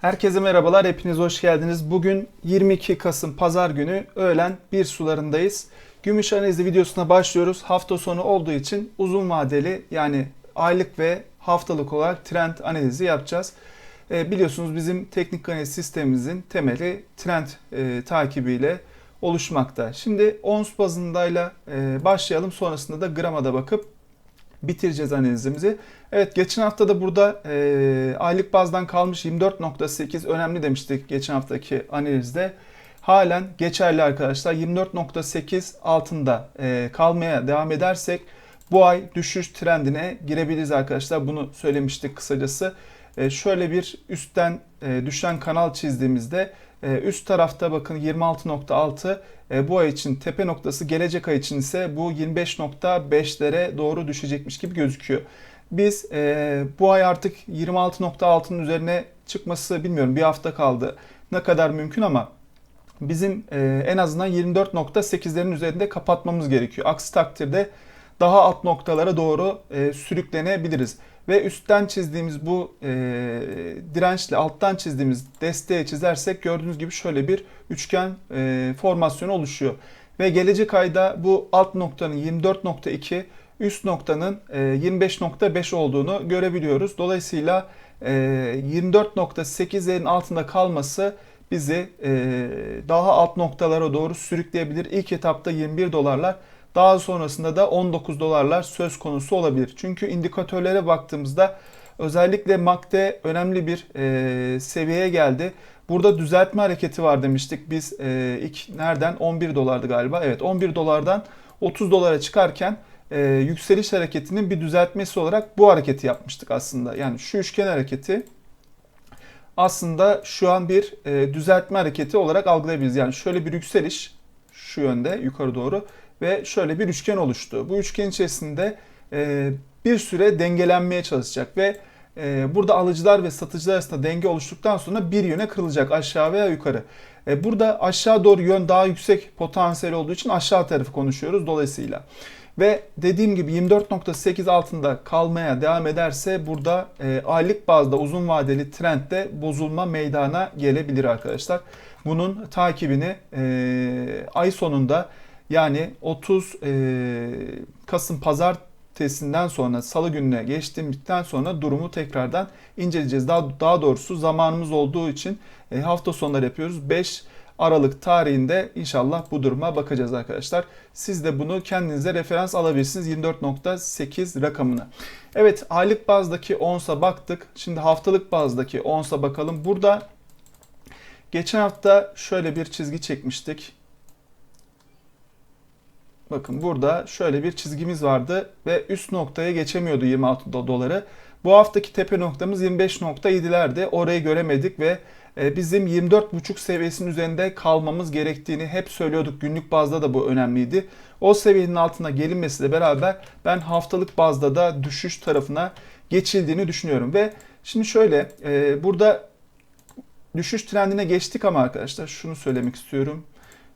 Herkese merhabalar, hepiniz hoş geldiniz. Bugün 22 Kasım Pazar günü öğlen 1 sularındayız. Gümüş analizi videosuna başlıyoruz. Hafta sonu olduğu için uzun vadeli yani aylık ve haftalık olarak trend analizi yapacağız. E, biliyorsunuz bizim teknik analiz sistemimizin temeli trend e, takibiyle oluşmakta. Şimdi ons bazındayla e, başlayalım. Sonrasında da grama da bakıp bitireceğiz analizimizi. Evet geçen hafta da burada e, aylık bazdan kalmış 24.8 önemli demiştik geçen haftaki analizde. Halen geçerli arkadaşlar 24.8 altında e, kalmaya devam edersek bu ay düşüş trendine girebiliriz arkadaşlar. Bunu söylemiştik kısacası. E, şöyle bir üstten e, düşen kanal çizdiğimizde üst tarafta bakın 26.6 e, bu ay için tepe noktası gelecek ay için ise bu 25.5'lere doğru düşecekmiş gibi gözüküyor. Biz e, bu ay artık 26.6'nın üzerine çıkması bilmiyorum bir hafta kaldı ne kadar mümkün ama bizim en azından 24.8'lerin üzerinde kapatmamız gerekiyor. Aksi takdirde daha alt noktalara doğru e, sürüklenebiliriz. Ve üstten çizdiğimiz bu e, dirençle alttan çizdiğimiz desteği çizersek gördüğünüz gibi şöyle bir üçgen e, formasyonu oluşuyor. Ve gelecek ayda bu alt noktanın 24.2 üst noktanın e, 25.5 olduğunu görebiliyoruz. Dolayısıyla e, 24.8'lerin altında kalması bizi e, daha alt noktalara doğru sürükleyebilir. İlk etapta 21 dolarlar daha sonrasında da 19 dolarlar söz konusu olabilir. Çünkü indikatörlere baktığımızda özellikle MACD önemli bir e, seviyeye geldi. Burada düzeltme hareketi var demiştik. Biz e, ilk nereden? 11 dolardı galiba. Evet 11 dolardan 30 dolara çıkarken e, yükseliş hareketinin bir düzeltmesi olarak bu hareketi yapmıştık aslında. Yani şu üçgen hareketi aslında şu an bir e, düzeltme hareketi olarak algılayabiliriz. Yani şöyle bir yükseliş şu yönde yukarı doğru ve şöyle bir üçgen oluştu. Bu üçgen içerisinde e, bir süre dengelenmeye çalışacak ve e, burada alıcılar ve satıcılar arasında denge oluştuktan sonra bir yöne kırılacak aşağı veya yukarı. E, burada aşağı doğru yön daha yüksek potansiyel olduğu için aşağı tarafı konuşuyoruz dolayısıyla. Ve dediğim gibi 24.8 altında kalmaya devam ederse burada e, aylık bazda uzun vadeli trendde bozulma meydana gelebilir arkadaşlar. Bunun takibini e, ay sonunda yani 30 e, Kasım pazartesinden sonra salı gününe geçtiğimden sonra durumu tekrardan inceleyeceğiz. Daha, daha doğrusu zamanımız olduğu için e, hafta sonları yapıyoruz. 5 Aralık tarihinde inşallah bu duruma bakacağız arkadaşlar. Siz de bunu kendinize referans alabilirsiniz 24.8 rakamını. Evet aylık bazdaki onsa baktık. Şimdi haftalık bazdaki onsa bakalım. Burada geçen hafta şöyle bir çizgi çekmiştik. Bakın burada şöyle bir çizgimiz vardı ve üst noktaya geçemiyordu 26 doları. Bu haftaki tepe noktamız 25.7'lerdi. Orayı göremedik ve e, bizim 24.5 seviyesinin üzerinde kalmamız gerektiğini hep söylüyorduk. Günlük bazda da bu önemliydi. O seviyenin altına gelinmesiyle beraber ben haftalık bazda da düşüş tarafına geçildiğini düşünüyorum. Ve şimdi şöyle e, burada düşüş trendine geçtik ama arkadaşlar şunu söylemek istiyorum.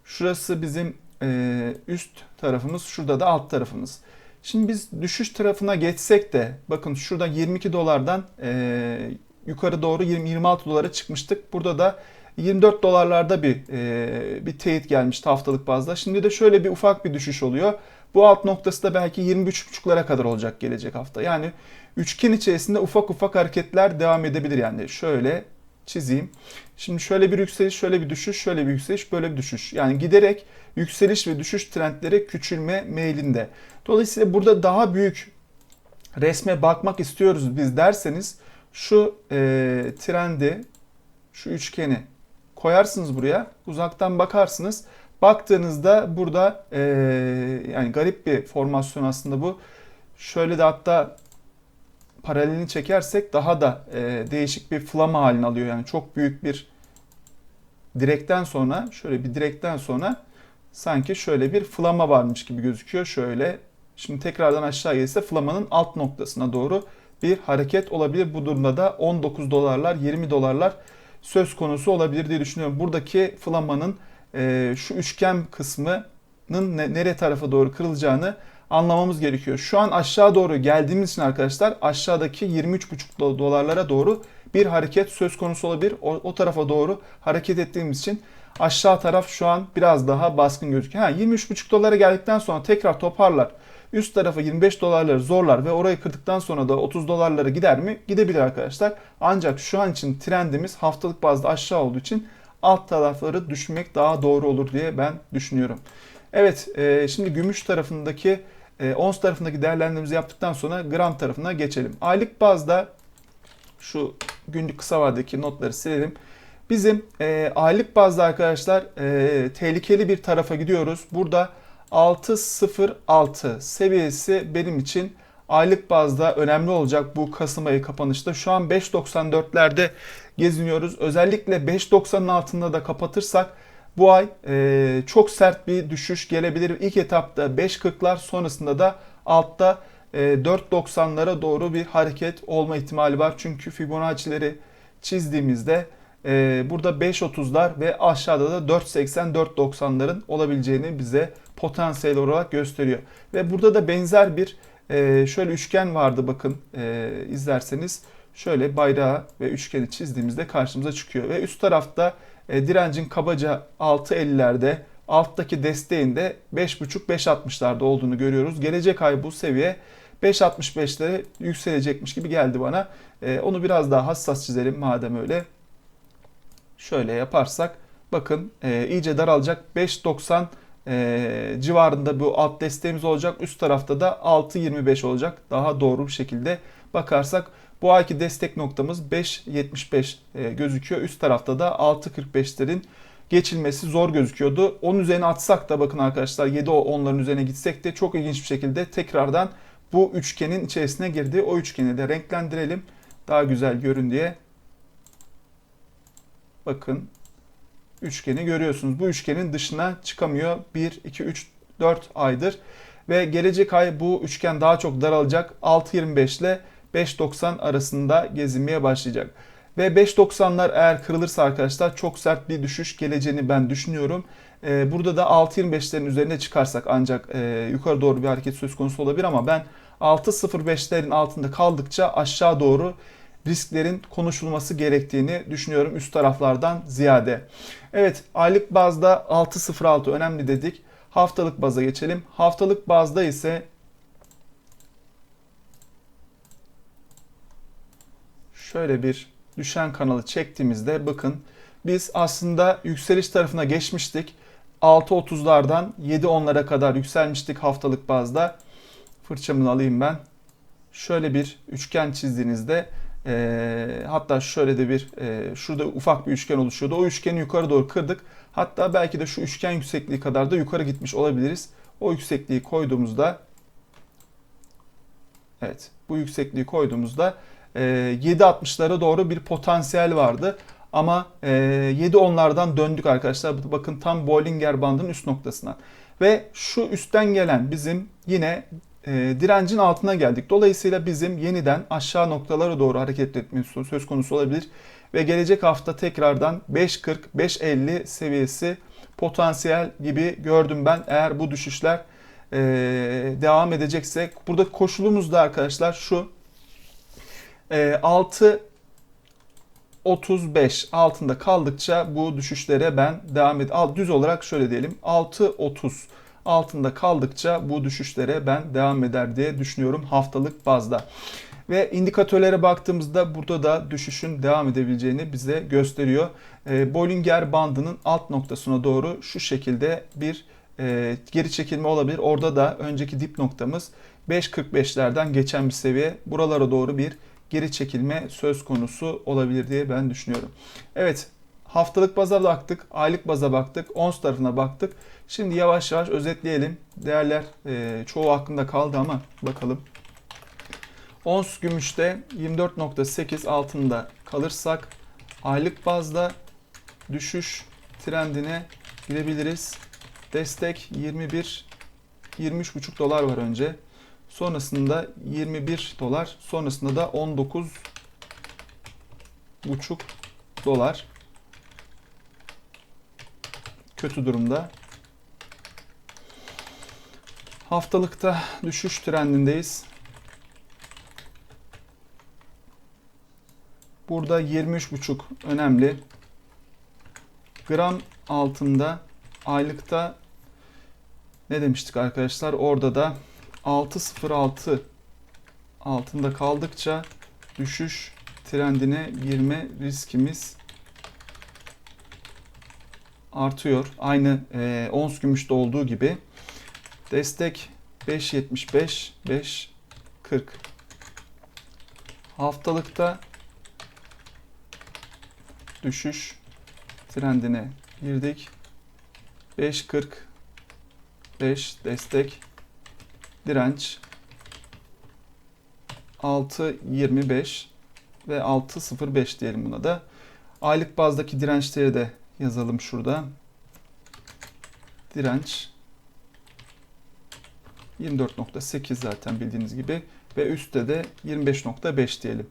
Şurası bizim e, üst tarafımız, şurada da alt tarafımız. Şimdi biz düşüş tarafına geçsek de bakın şurada 22 dolardan e, yukarı doğru 20-26 dolara çıkmıştık. Burada da 24 dolarlarda bir e, bir teyit gelmişti haftalık bazda. Şimdi de şöyle bir ufak bir düşüş oluyor. Bu alt noktası da belki 23.5'lara kadar olacak gelecek hafta. Yani üçgen içerisinde ufak ufak hareketler devam edebilir yani. Şöyle çizeyim. Şimdi şöyle bir yükseliş, şöyle bir düşüş, şöyle bir yükseliş, böyle bir düşüş. Yani giderek yükseliş ve düşüş trendleri küçülme meylinde. Dolayısıyla burada daha büyük resme bakmak istiyoruz biz derseniz şu e, trendi, şu üçgeni koyarsınız buraya. Uzaktan bakarsınız. Baktığınızda burada e, yani garip bir formasyon aslında bu. Şöyle de hatta paralelini çekersek daha da e, değişik bir flama halini alıyor. Yani çok büyük bir direkten sonra şöyle bir direkten sonra sanki şöyle bir flama varmış gibi gözüküyor. Şöyle şimdi tekrardan aşağı gelirse flamanın alt noktasına doğru bir hareket olabilir. Bu durumda da 19 dolarlar 20 dolarlar söz konusu olabilir diye düşünüyorum. Buradaki flamanın e, şu üçgen kısmının ne, nere tarafa doğru kırılacağını anlamamız gerekiyor. Şu an aşağı doğru geldiğimiz için arkadaşlar aşağıdaki 23,5 dolarlara doğru bir hareket söz konusu olabilir. O, o tarafa doğru hareket ettiğimiz için aşağı taraf şu an biraz daha baskın gözüküyor. Ha, 23,5 dolara geldikten sonra tekrar toparlar. Üst tarafa 25 dolarları zorlar ve orayı kırdıktan sonra da 30 dolarlara gider mi? Gidebilir arkadaşlar. Ancak şu an için trendimiz haftalık bazda aşağı olduğu için alt tarafları düşünmek daha doğru olur diye ben düşünüyorum. Evet e, şimdi gümüş tarafındaki e, ons tarafındaki değerlendirmemizi yaptıktan sonra gram tarafına geçelim. Aylık bazda şu günlük kısa vadedeki notları silelim. Bizim e, aylık bazda arkadaşlar e, tehlikeli bir tarafa gidiyoruz. Burada 6.06 seviyesi benim için aylık bazda önemli olacak bu Kasım ayı kapanışta. Şu an 5.94'lerde geziniyoruz. Özellikle 5.90'ın altında da kapatırsak bu ay e, çok sert bir düşüş gelebilir. İlk etapta 5.40'lar sonrasında da altta e, 4.90'lara doğru bir hareket olma ihtimali var. Çünkü Fibonacci'leri çizdiğimizde e, burada 5.30'lar ve aşağıda da 4.80-4.90'ların olabileceğini bize potansiyel olarak gösteriyor. Ve burada da benzer bir e, şöyle üçgen vardı bakın e, izlerseniz. Şöyle bayrağı ve üçgeni çizdiğimizde karşımıza çıkıyor. Ve üst tarafta e, direncin kabaca 6.50'lerde alttaki desteğinde 5.5-5.60'larda olduğunu görüyoruz. Gelecek ay bu seviye 5.65'lere yükselecekmiş gibi geldi bana. E, onu biraz daha hassas çizelim madem öyle. Şöyle yaparsak bakın e, iyice daralacak 5.90 e, civarında bu alt desteğimiz olacak. Üst tarafta da 6.25 olacak. Daha doğru bir şekilde bakarsak bu ayki destek noktamız 5.75 e, gözüküyor. Üst tarafta da 6.45'lerin geçilmesi zor gözüküyordu. Onun üzerine atsak da bakın arkadaşlar 7 onların üzerine gitsek de çok ilginç bir şekilde tekrardan bu üçgenin içerisine girdi. O üçgeni de renklendirelim. Daha güzel görün diye. Bakın üçgeni görüyorsunuz. Bu üçgenin dışına çıkamıyor. 1, 2, 3, 4 aydır. Ve gelecek ay bu üçgen daha çok daralacak. 6.25 ile 5.90 arasında gezinmeye başlayacak. Ve 5.90'lar eğer kırılırsa arkadaşlar çok sert bir düşüş geleceğini ben düşünüyorum. Ee, burada da 6.25'lerin üzerine çıkarsak ancak e, yukarı doğru bir hareket söz konusu olabilir ama ben 6.05'lerin altında kaldıkça aşağı doğru risklerin konuşulması gerektiğini düşünüyorum üst taraflardan ziyade. Evet aylık bazda 6.06 önemli dedik. Haftalık baza geçelim. Haftalık bazda ise şöyle bir düşen kanalı çektiğimizde bakın biz aslında yükseliş tarafına geçmiştik. 6.30'lardan 7.10'lara kadar yükselmiştik haftalık bazda. Fırçamını alayım ben. Şöyle bir üçgen çizdiğinizde e, hatta şöyle de bir e, şurada ufak bir üçgen oluşuyordu. O üçgeni yukarı doğru kırdık. Hatta belki de şu üçgen yüksekliği kadar da yukarı gitmiş olabiliriz. O yüksekliği koyduğumuzda evet bu yüksekliği koyduğumuzda 7.60'lara doğru bir potansiyel vardı. Ama e, 7.10'lardan döndük arkadaşlar. Bakın tam Bollinger bandının üst noktasına. Ve şu üstten gelen bizim yine e, direncin altına geldik. Dolayısıyla bizim yeniden aşağı noktalara doğru hareket etmemiz söz konusu olabilir. Ve gelecek hafta tekrardan 5.40-5.50 seviyesi potansiyel gibi gördüm ben. Eğer bu düşüşler e, devam edecekse. Burada koşulumuz da arkadaşlar şu. E, 6 35 altında kaldıkça bu düşüşlere ben devam ed. Düz olarak şöyle diyelim. 6.30 altında kaldıkça bu düşüşlere ben devam eder diye düşünüyorum haftalık bazda. Ve indikatörlere baktığımızda burada da düşüşün devam edebileceğini bize gösteriyor. E, Bollinger bandının alt noktasına doğru şu şekilde bir e, geri çekilme olabilir. Orada da önceki dip noktamız 5.45'lerden geçen bir seviye. Buralara doğru bir geri çekilme söz konusu olabilir diye ben düşünüyorum. Evet haftalık baza baktık, aylık baza baktık, ons tarafına baktık. Şimdi yavaş yavaş özetleyelim. Değerler e, çoğu hakkında kaldı ama bakalım. Ons gümüşte 24.8 altında kalırsak aylık bazda düşüş trendine girebiliriz. Destek 21 23,5 dolar var önce. Sonrasında 21 dolar, sonrasında da 19,5 dolar. Kötü durumda. Haftalıkta düşüş trendindeyiz. Burada 23,5 önemli. Gram altında aylıkta ne demiştik arkadaşlar? Orada da 6.06 altında kaldıkça düşüş trendine girme riskimiz artıyor. Aynı e, ons gümüşte olduğu gibi. Destek 5.75 5.40 Haftalıkta düşüş trendine girdik. 5.40 5 destek direnç 6.25 ve 6.05 diyelim buna da. Aylık bazdaki dirençleri de yazalım şurada. Direnç 24.8 zaten bildiğiniz gibi ve üstte de 25.5 diyelim.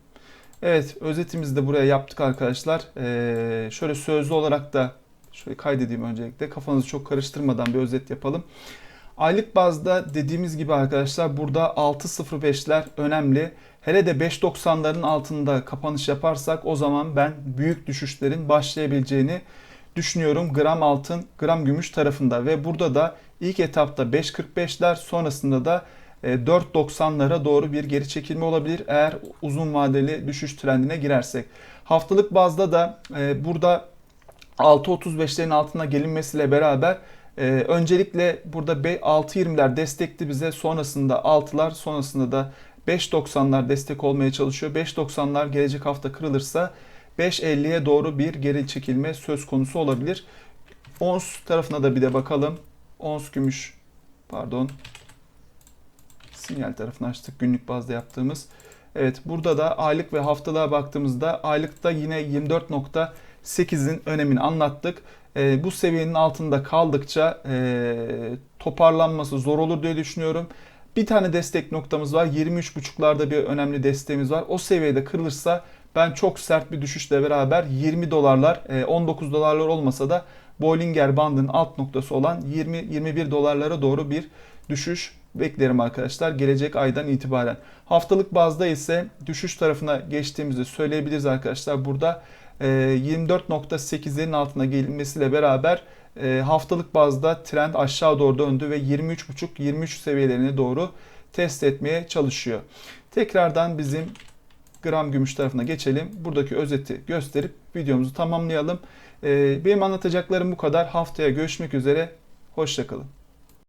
Evet özetimizi de buraya yaptık arkadaşlar. Ee, şöyle sözlü olarak da şöyle kaydedeyim öncelikle kafanızı çok karıştırmadan bir özet yapalım. Aylık bazda dediğimiz gibi arkadaşlar burada 6.05'ler önemli. Hele de 5.90'ların altında kapanış yaparsak o zaman ben büyük düşüşlerin başlayabileceğini düşünüyorum gram altın, gram gümüş tarafında ve burada da ilk etapta 5.45'ler sonrasında da 4.90'lara doğru bir geri çekilme olabilir eğer uzun vadeli düşüş trendine girersek. Haftalık bazda da e, burada 6.35'lerin altına gelinmesiyle beraber e, öncelikle burada 6.20'ler destekli bize sonrasında 6'lar sonrasında da 5.90'lar destek olmaya çalışıyor. 5.90'lar gelecek hafta kırılırsa 5.50'ye doğru bir geri çekilme söz konusu olabilir. Ons tarafına da bir de bakalım. Ons gümüş pardon sinyal tarafını açtık günlük bazda yaptığımız. Evet burada da aylık ve haftalığa baktığımızda aylıkta yine 24.8'in önemini anlattık. E, bu seviyenin altında kaldıkça e, toparlanması zor olur diye düşünüyorum. Bir tane destek noktamız var. 23.5'larda bir önemli desteğimiz var. O seviyede kırılırsa ben çok sert bir düşüşle beraber 20 dolarlar, 19 dolarlar olmasa da Bollinger bandının alt noktası olan 20-21 dolarlara doğru bir düşüş beklerim arkadaşlar gelecek aydan itibaren. Haftalık bazda ise düşüş tarafına geçtiğimizi söyleyebiliriz arkadaşlar. Burada 24.8'lerin altına gelinmesiyle beraber haftalık bazda trend aşağı doğru döndü ve 23.5-23 seviyelerine doğru test etmeye çalışıyor. Tekrardan bizim gram gümüş tarafına geçelim. Buradaki özeti gösterip videomuzu tamamlayalım. Benim anlatacaklarım bu kadar. Haftaya görüşmek üzere. Hoşçakalın.